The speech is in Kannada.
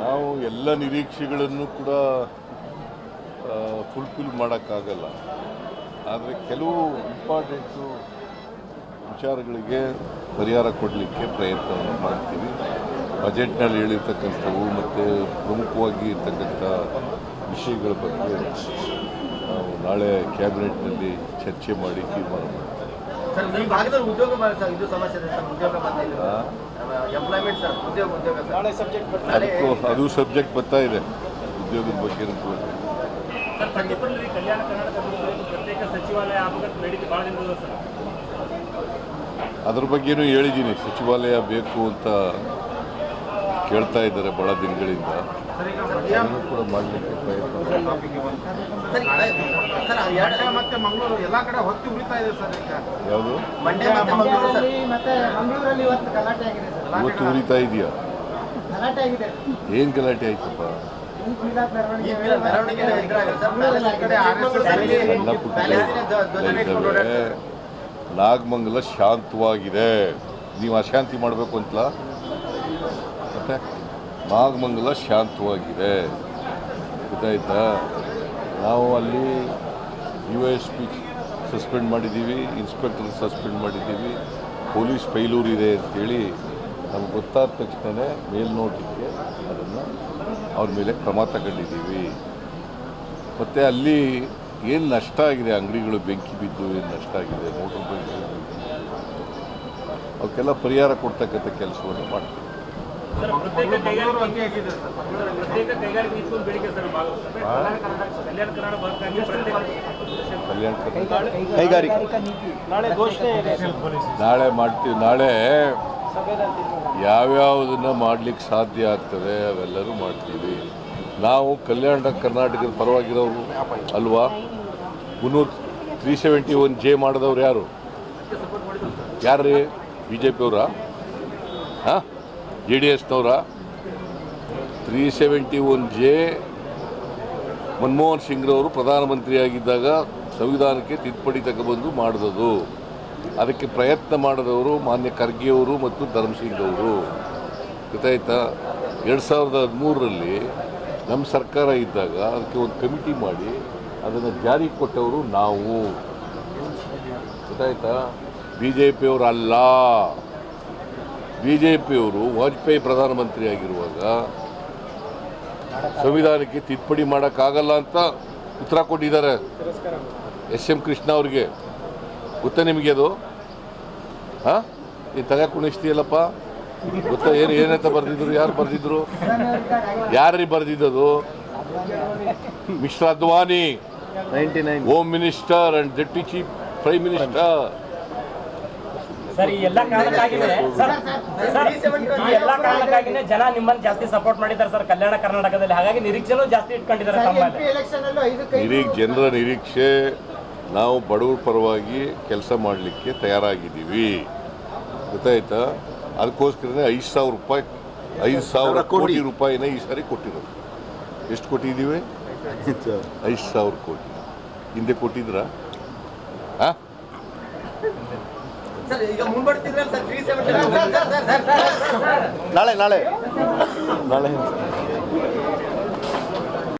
ನಾವು ಎಲ್ಲ ನಿರೀಕ್ಷೆಗಳನ್ನು ಕೂಡ ಫುಲ್ಫಿಲ್ ಮಾಡೋಕ್ಕಾಗಲ್ಲ. ಆದರೆ ಕೆಲವು ಇಂಪಾರ್ಟೆಂಟು ವಿಚಾರಗಳಿಗೆ ಪರಿಹಾರ ಕೊಡಲಿಕ್ಕೆ ಪ್ರಯತ್ನವನ್ನು ಮಾಡ್ತೀವಿ. ಬಜೆಟ್ನಲ್ಲಿ ಹೇಳಿರ್ತಕ್ಕಂಥವು ಮತ್ತು ಪ್ರಮುಖವಾಗಿ ಇರ್ತಕ್ಕಂಥ ವಿಷಯಗಳ ಬಗ್ಗೆ. ನಾವು ನಾಳೆ ಕ್ಯಾಬಿನೆಟ್ನಲ್ಲಿ ಚರ್ಚೆ ಮಾಡಿ ತೀರ್ಮಾನ ಮಾಡ್ತೀವಿ ಸರ್ ಈ ಭಾಗದಲ್ಲಿ ಉದ್ಯೋಗ ಬ- ಸರ್ ಇದು ಸಮಸ್ಯೆ ಉದ್ಯೋಗ ಬಂದಿಲ್ಲ ಆ? ಎಂಪ್ಲಾಯ್ಮೆಂಟ್ ಸರ್ ಉದ್ಯೋಗ ಉದ್ಯೋಗ ಸರ್. ನಾಳೆ ಸಬ್ಜೆಕ್ಟ್ ನಾಳೆ ಅದಕ್ಕೂ ಅದು ಸಬ್ಜೆಕ್ಟ್ ಬರ್ತಾ ಇದೆ. ಉದ್ಯೋಗದ ಬಗ್ಗೆ ಅದ್ರ ಬಗ್ಗೆನೂ ಹೇಳಿದ್ದೀನಿ. ಸಚಿವಾಲಯ ಬೇಕು ಅಂತ ಕೇಳ್ತಾ ಇದ್ದಾರೆ ಬಹಳ ದಿನಗಳಿಂದ. ಅದನ್ನು ಕೂಡ ಮಾಡಲಿಕ್ಕೆ ಪ್ರಯತ್ನ ಯಾವುದು? ಇವತ್ತು ಉರಿತಾ ಇದೆಯಾ? ಏನು ಗಲಾಟೆ ಆಯ್ತಪ್ಪ? ನಾಗಮಂಗಲ ಶಾಂತವಾಗಿದೆ. ನೀವು ಅಶಾಂತಿ ಮಾಡಬೇಕು ಅಂತಲ? ಮತ್ತೆ ನಾಗಮಂಗಲ ಶಾಂತವಾಗಿದೆ. ಗೊತ್ತಾಯ್ತಾ ನಾವು ಅಲ್ಲಿ ಯು ಎಸ್ ಪಿ ಸಸ್ಪೆಂಡ್ ಮಾಡಿದ್ದೀವಿ ಇನ್ಸ್ಪೆಕ್ಟರ್ ಸಸ್ಪೆಂಡ್ ಮಾಡಿದ್ದೀವಿ, ಪೊಲೀಸ್ ಫೈಲೂರ್ ಇದೆ ಅಂತೇಳಿ ನಮ್ಗೆ ಗೊತ್ತಾದ ತಕ್ಷಣ ಮೇಲ್ನೋಟಕ್ಕೆ ಅದನ್ನು ಅವ್ರ ಮೇಲೆ ಕ್ರಮ ತಗೊಂಡಿದ್ದೀವಿ. ಮತ್ತು ಅಲ್ಲಿ ಏನು ನಷ್ಟ ಆಗಿದೆ? ಅಂಗಡಿಗಳು ಬೆಂಕಿ ಬಿದ್ದು ಏನು ನಷ್ಟ ಆಗಿದೆ? ಮೋಟರ್ ಬೈಕ್ ಅವಕ್ಕೆಲ್ಲ ಪರಿಹಾರ ಕೊಡ್ತಕ್ಕಂಥ ಕೆಲಸವನ್ನು ಮಾಡ್ತೀವಿ. ಕೈಗಾರಿಕೆ ಪ್ರತ್ಯೇಕ ಕೈಗಾರಿಕೆ ನೀತಿ ಒಂದು ಬೇಡಿಕೆ ಸರ್ ಭಾಳ ಕಲ್ಯಾಣ ಕರ್ನಾಟಕ ಭಾಗಕ್ಕಾಗಿ ಕಲ್ಯಾಣ ಕರ್ನಾಟಕ. ಕೈಗಾರಿಕಾ. ನೀತಿ. ನಾಳೆ ಘೋಷಣೆ ಇದೆ ನಾಳೆ ಮಾಡ್ತೀವಿ. ನಾಳೆ ಯಾವ ಯಾವುದನ್ನು ಯಾವ್ಯಾವುದನ್ನು ಮಾಡಲಿಕ್ಕೆ ಸಾಧ್ಯ ಆಗ್ತದೆ ಅವೆಲ್ಲರೂ ಮಾಡ್ತೀವಿ. ನಾವು ಕಲ್ಯಾಣ ಕರ್ನಾಟಕದ ಪರವಾಗಿರೋರು ಅಲ್ವಾ? ಮುನ್ನೂರು ತ್ರೀ ಸೆವೆಂಟಿ ಒನ್ ಜೆ ಮಾಡಿದವ್ರು ಯಾರು? ಯಾರು ರೀ ಬಿ ಜೆ ಪಿಯವರ ಹಾಂ? J D ಎಸ್ನವರ three seventy one J Manmohan ಸಿಂಗ್ರವರು ಪ್ರಧಾನಮಂತ್ರಿಯಾಗಿದ್ದಾಗ ಸಂವಿಧಾನಕ್ಕೆ ತಿದ್ದುಪಡಿ ತಗೊಬಂದು ಮಾಡಿದದು. ಅದಕ್ಕೆ ಪ್ರಯತ್ನ ಮಾಡಿದವರು ಮಾನ್ಯ ಖರ್ಗೆಯವರು ಮತ್ತು ಧರ್ಮಸಿಂಗ್ ಅವರು ಗೊತ್ತಾಯ್ತಾ? ಎರಡು ಸಾವಿರದ ಹದಿಮೂರರಲ್ಲಿ ನಮ್ಮ ಸರ್ಕಾರ ಇದ್ದಾಗ ಅದಕ್ಕೆ ಒಂದು ಕಮಿಟಿ ಮಾಡಿ ಅದನ್ನು ಜಾರಿ ಕೊಟ್ಟವರು ನಾವು. ಗೊತ್ತಾಯ್ತಾ? ಬಿ ಜೆ ಪಿಯವರು ಅಲ್ಲ. ಬಿ ಜೆ ಪಿಯವರು ವಾಜಪೇಯಿ ಪ್ರಧಾನಮಂತ್ರಿ ಆಗಿರುವಾಗ ಸಂವಿಧಾನಕ್ಕೆ ತಿದ್ದುಪಡಿ ಮಾಡೋಕ್ಕಾಗಲ್ಲ ಅಂತ ಉತ್ತರ ಕೊಟ್ಟಿದ್ದಾರೆ. ಎಸ್ ಎಂ ಕೃಷ್ಣ ಅವ್ರಿಗೆ. ಗೊತ್ತಾ ನಿಮಗೆ ಅದು? ಹಾಂ? ನೀನು ತಲೆ ಕುಣಿಸ್ತೀಯಲ್ಲಪ್ಪ? ಗೊತ್ತಾ ಏನು ಏನಂತ ಬರೆದಿದ್ರು? ಯಾರು ಬರೆದಿದ್ರು? ಯಾರ್ರಿ ಬರೆದಿದ್ದದು? Mister Advani. Home minister and deputy chief prime minister sir ಈ ಎಲ್ಲ ಕಾರಣಕ್ಕಾಗಿನೇ ಸರ್ ಸರ್ ಈ ಎಲ್ಲ ಕಾರಣಕ್ಕಾಗಿನೇ ಜನ ನಿಮ್ಮನ್ನು ಜಾಸ್ತಿ ಸಪೋರ್ಟ್ ಮಾಡಿದ್ದಾರೆ ಸರ್ ಕಲ್ಯಾಣ ಕರ್ನಾಟಕದಲ್ಲಿ. ಹಾಗಾಗಿ ನಿರೀಕ್ಷೆನೂ ಜಾಸ್ತಿ ಇಟ್ಕೊಂಡಿದ್ದಾರೆ ಸರ್ ತಮ್ಮ ಎಂ ಪಿ ಎಲೆಕ್ಷನ್ ಅಲ್ಲೂ ಐದು ಕೈ ನಿರೀಕ್ ಜನರ ನಿರೀಕ್ಷೆ ನಾವು ಬಡವರ ಪರವಾಗಿ ಕೆಲಸ ಮಾಡಲಿಕ್ಕೆ ತಯಾರಾಗಿದ್ದೀವಿ. ಗೊತ್ತಾಯ್ತಾ? ಅದಕ್ಕೋಸ್ಕರನೇ ಐದು ಸಾವಿರ ರೂಪಾಯಿ ಐದು ಸಾವಿರ ಕೋಟಿ ರೂಪಾಯಿನ ಈ ಸಾರಿ ಕೊಟ್ಟಿರೋದು. ಎಷ್ಟು ಕೊಟ್ಟಿದ್ದೀವಿ? ಐದು ಸಾವಿರ. ಕೋಟಿ. ಹಿಂದೆ ಕೊಟ್ಟಿದ್ರಾ? ಹಾಂ ಸರ್ ಈಗ ಮುಂಬಡ್ತಿದ್ರಲ್ಲ sir three seventy sir sir sir sir ನಾಳೆ ನಾಳೆ. ನಾಳೆ.